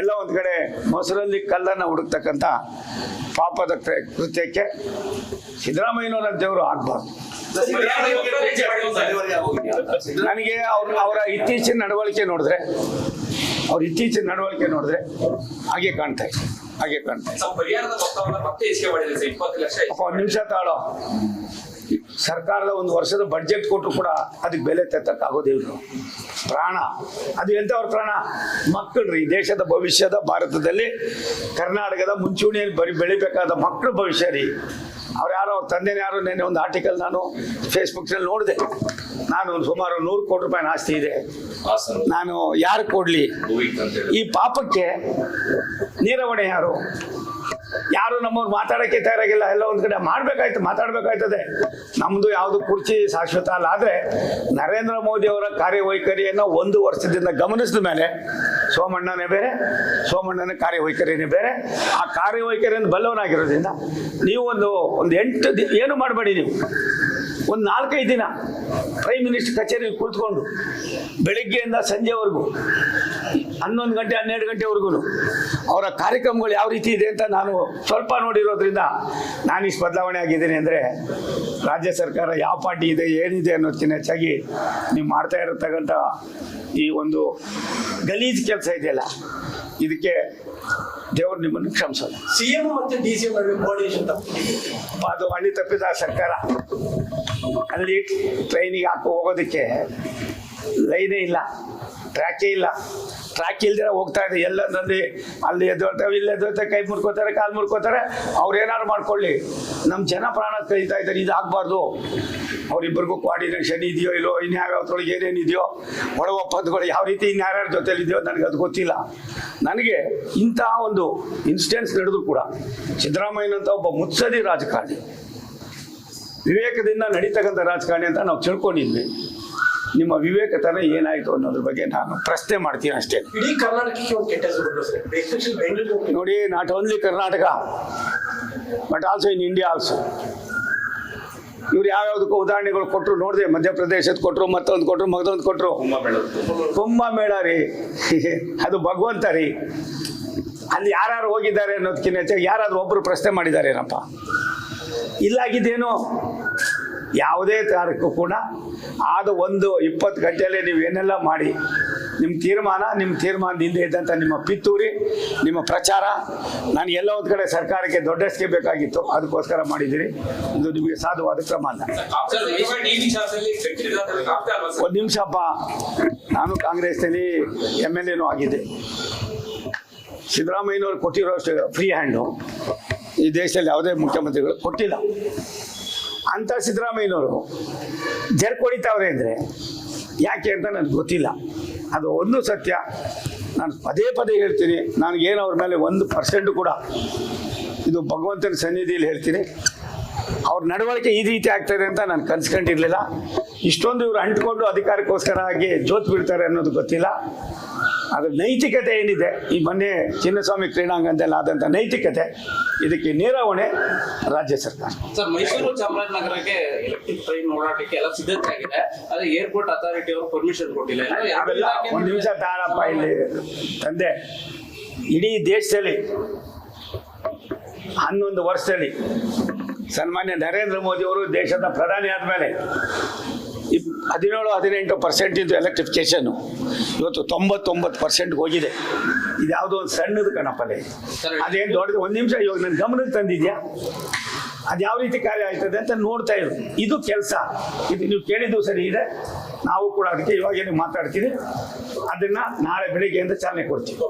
ಎಲ್ಲ ಒಂದು ಕಡೆ ಮೊಸರಲ್ಲಿ ಕಲ್ಲನ್ನು ಹುಡುಕ್ತಕ್ಕಂಥ ಪಾಪದ ಕೃತ್ಯಕ್ಕೆ ಸಿದ್ದರಾಮಯ್ಯನವರ ದೇವರು ಆಗ್ಬಾರ್ದು. ನನಗೆ ಅವ್ರ ಅವರ ಇತ್ತೀಚಿನ ನಡವಳಿಕೆ ನೋಡಿದ್ರೆ ಅವ್ರ ಇತ್ತೀಚಿನ ನಡವಳಿಕೆ ನೋಡಿದ್ರೆ ಹಾಗೆ ಕಾಣ್ತಾ ಇದೆ ಹಾಗೆ ಕಾಣ್ತಾ ಇದೆ. ನಿಮಿಷ ತಾಳೋ. ಸರ್ಕಾರದ ಒಂದು ವರ್ಷದ ಬಡ್ಜೆಟ್ ಕೊಟ್ಟರು ಕೂಡ ಅದಕ್ಕೆ ಬೆಲೆ ತೆತ್ತಕ್ಕಾಗೋದಿಲ್ಲ ಪ್ರಾಣ. ಅದು ಎಂಥವ್ರ ಪ್ರಾಣ? ಮಕ್ಕಳ್ರಿ. ದೇಶದ ಭವಿಷ್ಯದ ಭಾರತದಲ್ಲಿ ಕರ್ನಾಟಕದ ಮುಂಚೂಣಿಯಲ್ಲಿ ಬರಿ ಬೆಳಿಬೇಕಾದ ಮಕ್ಕಳ ಭವಿಷ್ಯ ರೀ. ಅವ್ರು ಯಾರೋ ಅವ್ರ ತಂದೆನ ಯಾರೋ ನೆನ್ನೆ ಒಂದು ಆರ್ಟಿಕಲ್ ನಾನು ಫೇಸ್ಬುಕ್ನಲ್ಲಿ ನೋಡಿದೆ. ನಾನು ಸುಮಾರು ನೂರು ಕೋಟಿ ರೂಪಾಯಿ ಆಸ್ತಿ ಇದೆ. ನಾನು ಯಾರು ಕೊಡಲಿ? ಈ ಪಾಪಕ್ಕೆ ನೀರವಣೆ ಯಾರು? ಯಾರು ನಮ್ಮವ್ರು ಮಾತಾಡಕ್ಕೆ ತಯಾರಾಗಿಲ್ಲ. ಎಲ್ಲ ಒಂದು ಕಡೆ ಮಾಡಬೇಕಾಯ್ತು, ಮಾತಾಡಬೇಕಾಯ್ತದೆ. ನಮ್ಮದು ಯಾವುದು ಕುರ್ಚಿ ಶಾಶ್ವತ ಅಲ್ಲ. ಆದರೆ ನರೇಂದ್ರ ಮೋದಿ ಅವರ ಕಾರ್ಯವೈಖರಿಯನ್ನು ಒಂದು ವರ್ಷದಿಂದ ಗಮನಿಸಿದ ಮೇಲೆ ಸೋಮಣ್ಣನೇ ಬೇರೆ, ಸೋಮಣ್ಣನ ಕಾರ್ಯವೈಖರಿನೇ ಬೇರೆ. ಆ ಕಾರ್ಯವೈಖರಿಯನ್ನು ಬಲ್ಲವನಾಗಿರೋದ್ರಿಂದ ನೀವು ಒಂದು ಒಂದು ಎಂಟು ಏನು ಮಾಡಬೇಡಿ ನೀವು? ಒಂದು ನಾಲ್ಕೈದು ದಿನ ಪ್ರೈಮ್ ಮಿನಿಸ್ಟರ್ ಕಚೇರಿಗೆ ಕುಳಿತುಕೊಂಡು ಬೆಳಿಗ್ಗೆಯಿಂದ ಸಂಜೆವರೆಗೂ, ಹನ್ನೊಂದು ಗಂಟೆ, ಹನ್ನೆರಡು ಗಂಟೆವರೆಗೂ ಅವರ ಕಾರ್ಯಕ್ರಮಗಳು ಯಾವ ರೀತಿ ಇದೆ ಅಂತ ನಾನು ಸ್ವಲ್ಪ ನೋಡಿರೋದ್ರಿಂದ ನಾನು ಇಷ್ಟು ಬದಲಾವಣೆ ಆಗಿದ್ದೀನಿ ಅಂದರೆ ರಾಜ್ಯ ಸರ್ಕಾರ ಯಾವ ಪಾರ್ಟಿ ಇದೆ ಏನಿದೆ ಅನ್ನೋದಕ್ಕಿಂತ ಹೆಚ್ಚಾಗಿ ನೀವು ಮಾಡ್ತಾ ಇರತಕ್ಕಂಥ ಈ ಒಂದು ಗಲೀಜು ಕೆಲಸ ಇದೆಯಲ್ಲ ಇದಕ್ಕೆ ದೇವರು ನಿಮ್ಮನ್ನು ಕ್ಷಮಿಸಲ್ಲ ಸಿಎಂ ಮತ್ತೆ ಡಿಸಿಎಂ ನಡುವೆ ಕೋಆರ್ಡಿನೇಷನ್ ತಪ್ಪು ಅದು ಹಳ್ಳಿ ತಪ್ಪಿದ ಸರ್ಕಾರ. ಅಲ್ಲಿ ಟ್ರೈನಿಗೆ ಹಾಕಿ ಹೋಗೋದಕ್ಕೆ ಲೈನೇ ಇಲ್ಲ. ಟ್ರ್ಯಾಕೇ ಇಲ್ಲ. ಟ್ರ್ಯಾಕ್ ಇಲ್ದಿರ ಹೋಗ್ತಾ ಇದೆ. ಎಲ್ಲಂದ್ರಲ್ಲಿ ಅಲ್ಲಿ ಎದ್ದೋರ್ತಾವೆ ಇಲ್ಲಿ ಎದ್ದೋಳ್ತೇವೆ ಕೈ ಮುರ್ಕೋತಾರೆ, ಕಾಲು ಮುರ್ಕೋತಾರೆ. ಅವ್ರು ಏನಾದ್ರು ಮಾಡ್ಕೊಳ್ಳಿ. ನಮ್ಮ ಜನ ಪ್ರಾಣ ಕಳೀತಾ ಇದ್ದಾರೆ. ಇದು ಆಗಬಾರ್ದು. ಅವರಿಬ್ಬರಿಗೂ ಕೋಆರ್ಡಿನೇಷನ್ ಇದೆಯೋ ಇಲ್ಲೋ ಇನ್ಯಾವ್ಯಾವ್ದ್ರೊಳಗೆ ಏನೇನಿದೆಯೋ ಒಳ ಒಪ್ಪಂದಗಳು ಯಾವ ರೀತಿ ಇನ್ಯಾರ್ಯಾರ ಜೊತೆ ಇದೆಯೋ ನನಗೆ ಅದು ಗೊತ್ತಿಲ್ಲ. ನನಗೆ ಇಂತಹ ಒಂದು ಇನ್ಸ್ಟೆನ್ಸ್ ನಡೆದು ಕೂಡ ಸಿದ್ದರಾಮಯ್ಯನಂತ ಒಬ್ಬ ಮುತ್ಸದಿ ರಾಜಕಾರಣಿ. ವಿವೇಕದಿಂದ ನಡೀತಕ್ಕಂಥ ರಾಜಕಾರಣಿ ಅಂತ ನಾವು ತಿಳ್ಕೊಂಡಿದ್ವಿ. ನಿಮ್ಮ ವಿವೇಕತನ ಏನಾಯಿತು ಅನ್ನೋದ್ರ ಬಗ್ಗೆ ನಾನು ಪ್ರಶ್ನೆ ಮಾಡ್ತೀನಿ ಅಷ್ಟೇ. ನೋಡಿ not only Karnataka but also in India also ಇವ್ರು ಯಾವ್ಯಾವ್ದಕ್ಕೂ ಉದಾಹರಣೆಗಳು ಕೊಟ್ಟರು ನೋಡಿದೆ ಮಧ್ಯಪ್ರದೇಶದ ಕೊಟ್ಟರು ಮತ್ತೊಂದು ಕೊಟ್ಟರು ಮಗದೊಂದು ಕೊಟ್ಟರು ಕುಂಭಮೇಳ. ರೀ. ಅದು ಭಗವಂತ ರೀ. ಅಲ್ಲಿ ಯಾರು ಹೋಗಿದ್ದಾರೆ ಅನ್ನೋದಕ್ಕಿಂತ ಹೆಚ್ಚಾಗಿ ಯಾರಾದ್ರೂ ಒಬ್ಬರು ಪ್ರಶ್ನೆ ಮಾಡಿದ್ದಾರೆ ಏನಪ್ಪ ಇಲ್ಲಾಗಿದ್ದೇನು? ಯಾವುದೇ ತಾರೀಕು ಕೂಡ ಆದ ಒಂದು ಇಪ್ಪತ್ತು ಗಂಟೆಯಲ್ಲೇ ನೀವು ಏನೆಲ್ಲ ಮಾಡಿ ನಿಮ್ಮ ತೀರ್ಮಾನ ನಿಮ್ಮ ತೀರ್ಮಾನದಿಂದ ಇದ್ದಂಥ ನಿಮ್ಮ ಪಿತ್ತೂರಿ, ನಿಮ್ಮ ಪ್ರಚಾರ, ನಾನು ಎಲ್ಲ ಒಂದು ಕಡೆ ಸರ್ಕಾರಕ್ಕೆ ದೊಡ್ಡಸ್ಗೆ ಬೇಕಾಗಿತ್ತು, ಅದಕ್ಕೋಸ್ಕರ ಮಾಡಿದ್ದೀರಿ. ಇದು ನಿಮಗೆ ಸಾಧುವಾದ ಕ್ರಮ ಅಲ್ಲ ಒಂದು ನಿಮಿಷಪ್ಪ ನಾನು ಕಾಂಗ್ರೆಸ್ನಲ್ಲಿ ಎಂ ಎಲ್ ಎನೂ ಆಗಿದ್ದೆ. ಸಿದ್ದರಾಮಯ್ಯನವ್ರು ಕೊಟ್ಟಿರೋಷ್ಟು ಫ್ರೀ ಹ್ಯಾಂಡು ಈ ದೇಶದಲ್ಲಿ ಯಾವುದೇ ಮುಖ್ಯಮಂತ್ರಿಗಳು ಕೊಟ್ಟಿಲ್ಲ. ಅಂಥ ಸಿದ್ದರಾಮಯ್ಯನವರು ಜರ್ಕೊಡಿತಾವ್ರೆ ಅಂದ್ರೆ ಯಾಕೆ ಅಂತ ನನಗೆ ಗೊತ್ತಿಲ್ಲ. ಅದು ಒಂದು ಸತ್ಯ. ನಾನು ಪದೇ ಪದೇ ಹೇಳ್ತೀನಿ. ನನಗೇನು ಅವ್ರ ಮೇಲೆ ಒಂದು ಪರ್ಸೆಂಟ್ ಕೂಡ ಇದು ಭಗವಂತನ ಸನ್ನಿಧಿಯಲ್ಲಿ ಹೇಳ್ತೀನಿ. ಅವ್ರ ನಡವಳಿಕೆ ಈ ರೀತಿ ಆಗ್ತದೆ ಅಂತ ನಾನು ಕನ್ಸ್ಕೊಂಡಿರ್ಲಿಲ್ಲ. ಇಷ್ಟೊಂದು ಇವರು ಅಂಟ್ಕೊಂಡು ಅಧಿಕಾರಕ್ಕೋಸ್ಕರ ಆಗಿ ಜೋತ್ ಬಿಡ್ತಾರೆ ಅನ್ನೋದು ಗೊತ್ತಿಲ್ಲ. ಅದ್ರ ನೈತಿಕತೆ ಏನಿದೆ? ಈ ಮೊನ್ನೆ ಚಿನ್ನಸ್ವಾಮಿ ಕ್ರೀಡಾಂಗಣದಲ್ಲಿ ಆದಂಥ ನೈತಿಕತೆ ಇದಕ್ಕೆ ನೇರವಣೆ ರಾಜ್ಯ ಸರ್ಕಾರ. ಸರ್ ಮೈಸೂರು ಚಾಮರಾಜನಗರಕ್ಕೆ ಎಲೆಕ್ಟ್ರಿಕ್ ಟ್ರೈನ್ ಓಡಾಟಕ್ಕೆ ಎಲ್ಲ ಸಿದ್ಧತೆ ಆಗಿದೆ ಆದ್ರೆ ಏರ್ಪೋರ್ಟ್ ಅಥಾರಿಟಿ ಅವರು ಪರ್ಮಿಷನ್ ಕೊಟ್ಟಿಲ್ಲ. ಒಂದು ನಿಮಿಷ ತಾಳಪ್ಪ ಇಲ್ಲಿ ತಂದೆ. ಇಡೀ ದೇಶದಲ್ಲಿ ಹನ್ನೊಂದು ವರ್ಷದಲ್ಲಿ ಸನ್ಮಾನ್ಯ ನರೇಂದ್ರ ಮೋದಿ ಅವರು ದೇಶದ ಪ್ರಧಾನಿ ಆದಮೇಲೆ ಇಪ್ ಹದಿನೇಳು ಹದಿನೆಂಟು ಪರ್ಸೆಂಟ್ ಇದು ಎಲೆಕ್ಟ್ರಿಫಿಕೇಶನ್ ಇವತ್ತು ತೊಂಬತ್ತೊಂಬತ್ತು ಪರ್ಸೆಂಟ್ಗೆ ಹೋಗಿದೆ. ಇದು ಯಾವುದೋ ಒಂದು ಸಣ್ಣದು ಕಣಪ್ಪಲೆ ಅದೇನು ದೊಡ್ಡದು? ಒಂದು ನಿಮಿಷ ಇವಾಗ ನನ್ನ ಗಮನಕ್ಕೆ ತಂದಿದ್ಯಾ? ಅದು ಯಾವ ರೀತಿ ಕಾರ್ಯ ಆಗ್ತದೆ ಅಂತ ನೋಡ್ತಾ ಇರು. ಇದು ಕೆಲಸ. ಇದು ನೀವು ಕೇಳಿದ್ದು ಸರಿ ಇದೆ. ನಾವು ಕೂಡ ಅದಕ್ಕೆ ಇವಾಗೇನು ಮಾತಾಡ್ತೀವಿ ಅದನ್ನ ನಾಳೆ ಬೆಳಿಗ್ಗೆಯಿಂದ ಚಾಲನೆ ಕೊಡ್ತೀವಿ.